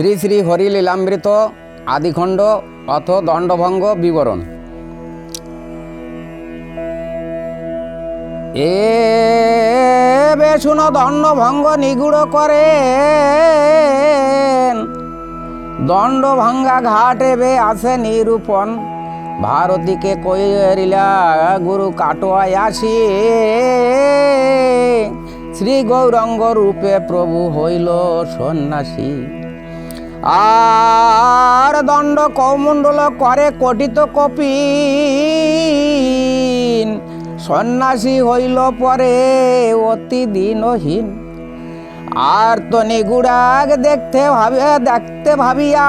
শ্রী শ্রী হরিলীলামৃত আদিখণ্ড অথ দণ্ডভঙ্গ বিবরণ। এ বেশুন দণ্ডভঙ্গ নিগুড় করে দণ্ড ভাঙ্গা ঘাটে বে আছে নিরূপণ। ভারতীকে কইরিলা গুরু কাটোয়ায় আসি। শ্রী গৌরঙ্গ রূপে প্রভু হইল সন্ন্যাসী। আর দণ্ড কৌমণ্ডল করে কটিত কপি সন্ন্যাসী হইল পরে অতি দিনহীন। আর তো নিগুড়াক দেখতে ভাবে দেখতে ভাবিয়া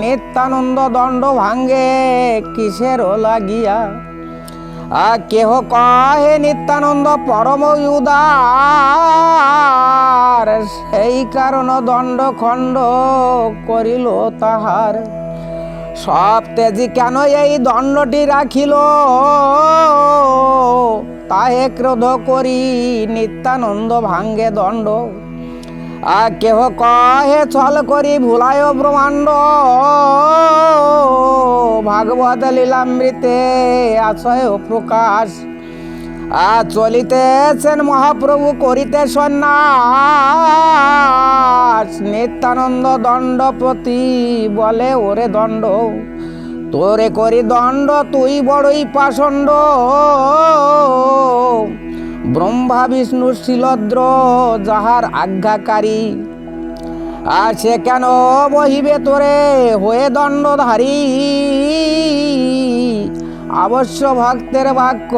নিত্যানন্দ দণ্ড ভাঙ্গে কিসের লাগিয়া? আ, কেহ কহে নিত্যানন্দ পরম উদার? সেই কারণ দণ্ড খণ্ড করিল তাহার। সব তেজি কেন এই দণ্ডটি রাখিল? তাহে ক্রোধ করি নিত্যানন্দ ভাঙ্গে দণ্ড। আ কেহ কহে ছল করি ভুলায় ব্রহ্মাণ্ড। ভাগবত লীলামৃতে আশয় প্রকাশ। আ চলিতেছেন মহাপ্রভু করিতে সন্ন্যাস। নিত্যানন্দ দণ্ডপতি বলে, ওরে দণ্ড, তোরে করি দণ্ড, তুই বড়ই পাষণ্ড। ব্রহ্মা বিষ্ণু শিলদ্র যাহার আজ্ঞাকারী। আর সে কেন বহিবে তোরে? হয়ে দণ্ডধারী। অবশ্য ভক্তের বাক্য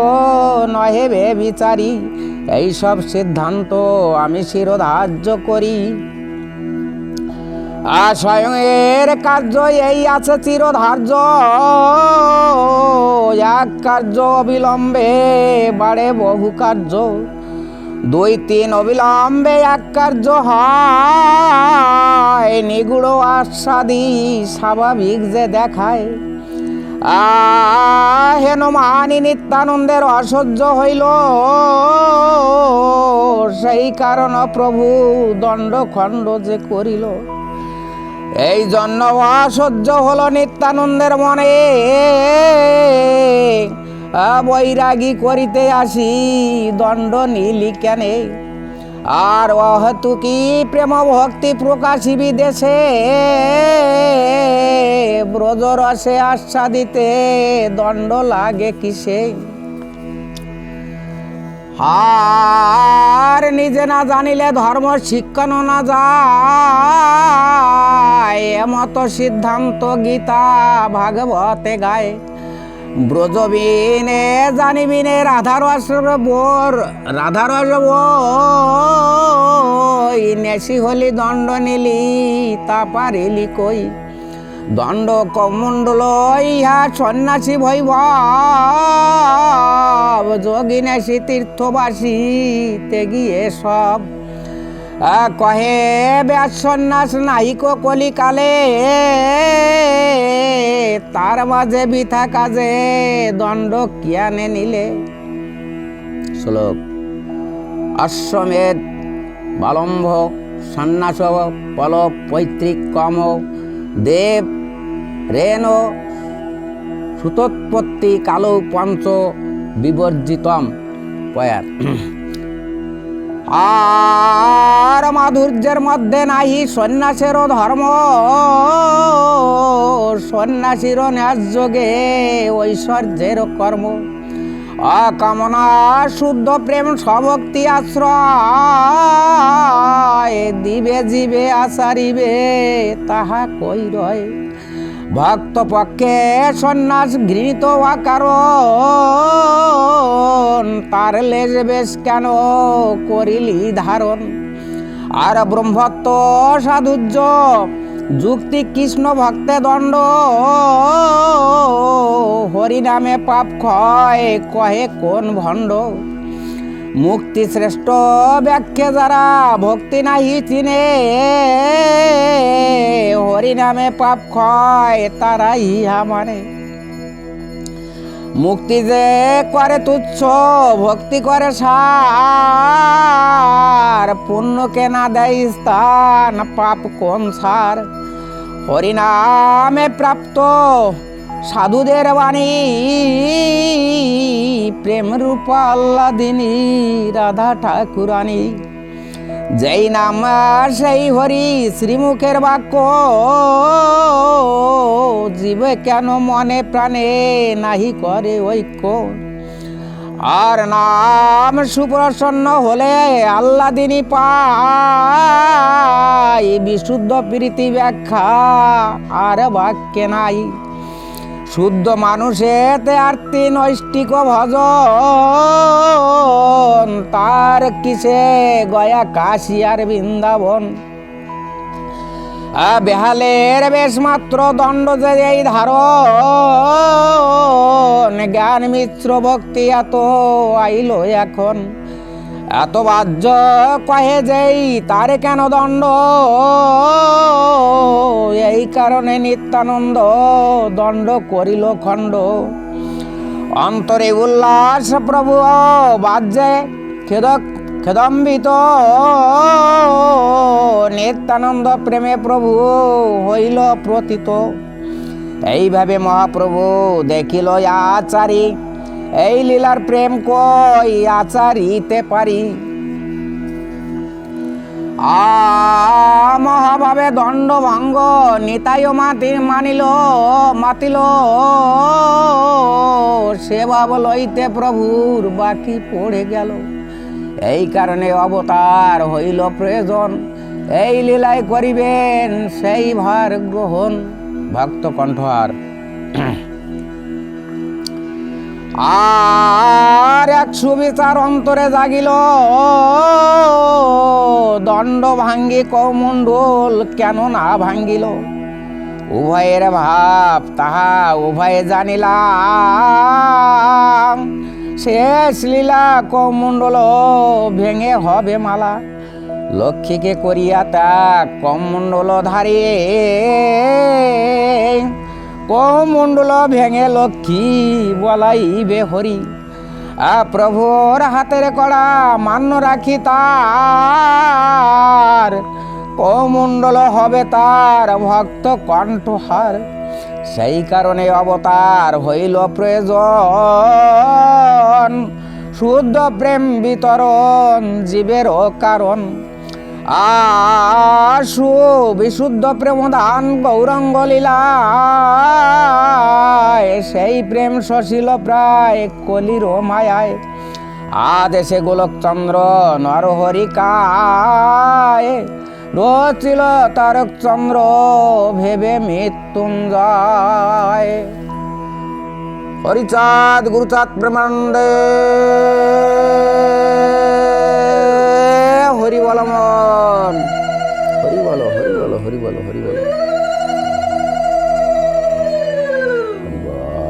নহে বে বিচারি। এইসব সিদ্ধান্ত আমি শিরোধার্য করি। আর স্বয়ং এর কার্য এই আছে চিরধার্য। এক কার্য অবিলম্বে বাড়ে বহু কার্য। দুই, তিন অবিলম্বে এক কার্য হয়। নিগুড় আস্বাদি স্বাভাবিক যে দেখায়। হেন মানি নিত্যানন্দের অসহ্য হইল। সেই কারণ প্রভু দণ্ডখণ্ড যে করিল। এই জন্য অসহ্য হলো নিত্যানন্দের মনে। বৈরাগী করিতে আসি, দণ্ড নীলি কেনে আর অহতু কি প্রেম ভক্তি প্রকাশী বিদেশে ব্রজ রসে আস্বাদিতে দণ্ড লাগে কিসে? আর নিজে না জানিলে ধর্ম শিক্ষণ না যায়। এমত সিদ্ধান্ত গীতা ভাগবতে গায়। ব্রজবিনে জানিবিনে রাধারস বোর, রাধারস বই, নেশি হলি দণ্ড নিলি, তা পারিলি কই? দণ্ড কমণ্ডল ইহা সন্ন্যাসী ভৈভব। যোগিনেশী তীর্থবাসী তে গিয়ে সব কহে, ব্যাস সন্ন্যাস, নাহিক কলিকালে, তার মাঝে বিথা কাজে, দণ্ড কিয়ানে নিলে? শ্লোক অশ্বমেধ বালম্ভ, সন্ন্যাস পল পৈতৃক, কম, দেব, রেণ, সুতোৎপত্তি, কালো, পঞ্চ বিবর্জিতম পয়ার। আর মাধুর্যের মধ্যে নাহি সন্ন্যাসেরও ধর্ম। সন্ন্যাসীরও ন্যাসযোগে ঐশ্বর্যের কর্ম। অকামনা, শুদ্ধ প্রেম সভক্তি আশ্রয়। দিবে, জীবে আসারিবে তাহা কই রয়? ভক্ত পক্ষে সন্ন্যাস ঘৃণিত কারণ তার লেজ বেশ কেন করিলি ধারণ? আর ব্রহ্মত্ব সাধুর্য, যুক্তি কৃষ্ণ ভক্তে দণ্ড, হরিনামে পাপ ক্ষয় কহে কোন ভণ্ড? মুক্তি শ্রেষ্ঠ ব্যাখ্যে যারা ভক্তি নাহি চিনে, হরিনামে পাপ ক্ষয় তারা ইহা মানে। মুক্তি যে করে তুচ্ছ, ভক্তি করে সার পুণ্যকে না দেয় স্থান, পাপ কোন সার? হরিনামে প্রাপ্ত সাধুদের বাণী প্রেম রূপ আল্লাদিনী রাধা ঠাকুরানী। যেই নাম সেই হরি শ্রীমুখের বাক্য, জীবে কেন মনে প্রাণে নাহি করে ঐক্য? আর নাম সুপ্রসন্ন হলে আল্লাদিনী পাই বিশুদ্ধ প্রীতি ব্যাখ্যা আর বাক্যে নাই। শুদ্ধ মানুষেতে আরতি নৈষ্টিক ভজন। তার কিসে গয়া কাশি আর বৃন্দাবন বেহালের বেশ মাত্র দণ্ড যে এই ধারণ জ্ঞান মিত্র ভক্তি এত আইলো এখন। এত বাহ্য কহে যেই, তারে কেন দণ্ড? এই কারণে নিত্যানন্দ দণ্ড করিল খণ্ড। অন্তরে উল্লাস প্রভু বাজ্যে খেদ খেদম্বিত। নিত্যানন্দ প্রেমে প্রভু হইল প্রতীত। এইভাবে মহাপ্রভু দেখিল আচারি। এই লীলার প্রেম কই আচারিতে পারি? মহাভাবে দণ্ড ভঙ্গ নিতাই মাতি মানিল, মাতিল। সে ভাব লইতে প্রভুর বাকি পড়ে গেল। এই কারণে অবতার হইল প্রয়োজন। এই লীলায় করিবেন সেই ভার গ্রহণ। ভক্ত কণ্ঠহার আর এক সুবিচার অন্তরে জাগিল। দণ্ড ভাঙ্গি কৌমণ্ডল কেন না ভাঙ্গিল? উভয়ের ভাব তাহা উভয়ে জানিলাম। শেষ লীলা কৌমণ্ডল ভেঙে হবে মালা। লক্ষ্মীকে করিয়া তা কমণ্ডল ধারিয়ে কমণ্ডল ভেঙে লক্ষ্মী বলাইবে হরি। আ প্রভুর হাতের কড়া মান্য রাখি তার। কমণ্ডল হবে তার ভক্ত কণ্ঠহার। সেই কারণে অবতার হইল প্রয়োজন। শুদ্ধ প্রেম বিতরণ জীবের কারণ। আশু বিশুদ্ধ প্রেমদান গৌরঙ্গ লীলায় সেই প্রেম শশীল প্রায় কলির মায়ায়। আদেশে গোলকচন্দ্র নরহরিকায়, রচিল তারক চন্দ্র ভেবে মৃত্যুঞ্জয়। হরিচাঁদ, গুরুচাঁদ প্রেমানন্দে হরি